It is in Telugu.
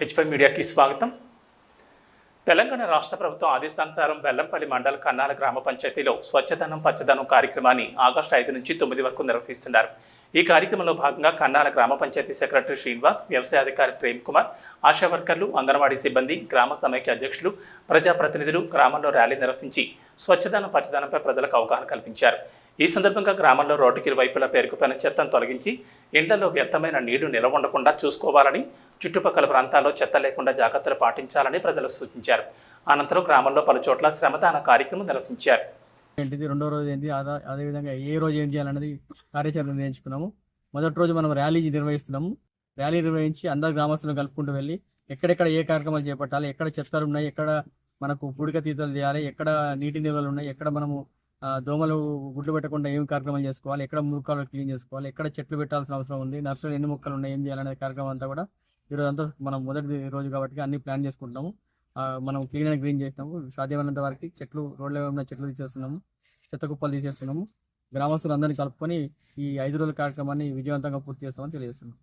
హెచ్పై మీడియాకి స్వాగతం. తెలంగాణ రాష్ట్ర ప్రభుత్వం ఆదేశానుసారం బెల్లంపల్లి మండల కన్నాల గ్రామ పంచాయతీలో స్వచ్ఛదనం పచ్చదనం కార్యక్రమాన్ని ఆగస్టు ఐదు నుంచి తొమ్మిది వరకు నిర్వహిస్తున్నారు ఈ కార్యక్రమంలో భాగంగా కన్నాల గ్రామ పంచాయతీ సెక్రటరీ శ్రీనివాస్ వ్యవసాయ అధికారి ప్రేమ్ కుమార్ ఆశా వర్కర్లు అంగన్వాడీ సిబ్బంది గ్రామ సమైక్య అధ్యక్షులు ప్రజాప్రతినిధులు గ్రామంలో ర్యాలీ నిర్వహించి స్వచ్ఛదనం పచ్చదనంపై ప్రజలకు అవగాహన కల్పించారు. ఈ సందర్భంగా గ్రామంలో రోడ్డుకి ఇరువైపులా పేరుకుపోయిన చెత్తను తొలగించి ఇండ్లలో వ్యర్థమైన నీళ్ళు నిలవ ఉండకుండా చూసుకోవాలని చుట్టుపక్కల ప్రాంతాల్లో చెత్త లేకుండా జాగ్రత్తలు పాటించాలని ప్రజలు సూచించారు. అనంతరం గ్రామంలో పలు చోట్ల శ్రమదాన కార్యక్రమం నిర్వహించారు. ఏంటిది రెండో రోజు ఏంటి అదేవిధంగా ఏ రోజు ఏం చేయాలన్నది కార్యాచరణ నిర్ణయించుకున్నాము. మొదటి రోజు మనం ర్యాలీ నిర్వహిస్తున్నాము. ర్యాలీ నిర్వహించి అందరు గ్రామస్తులను కలుపుకుంటూ వెళ్ళి ఎక్కడెక్కడ ఏ కార్యక్రమాలు చేపట్టాలి ఎక్కడ చెత్తలు ఉన్నాయి ఎక్కడ మనకు పూడిక తీతలు చేయాలి ఎక్కడ నీటి నిల్వలు ఉన్నాయి ఎక్కడ మనము దోమలు గుడ్లు పెట్టకుండా ఏం కార్యక్రమాలు చేసుకోవాలి? ఎక్కడ మురుకాలు క్లీన్ చేసుకోవాలి? ఎక్కడ చెట్లు పెట్టాల్సిన అవసరం ఉంది? నర్సరీ ఎన్ని మొక్కలు ఉన్నాయి? ఏం చేయాలనే కార్యక్రమం అంతా కూడా ఈరోజు అంతా మనం మొదటి రోజు కాబట్టి అన్ని ప్లాన్ చేసుకుంటున్నాము. మనం క్లీన్ అండ్ క్లీన్ చేసినాము. సాధ్యమైనంత వరకు చెట్లు రోడ్ల ఉన్న చెట్లు తీసేస్తున్నాము. చెత్త కుప్పలు తీసేస్తున్నాము. గ్రామస్తులందరినీ కలుపుకొని ఈ ఐదు రోజుల కార్యక్రమాన్ని విజయవంతంగా పూర్తి చేస్తామని తెలియజేస్తున్నాం.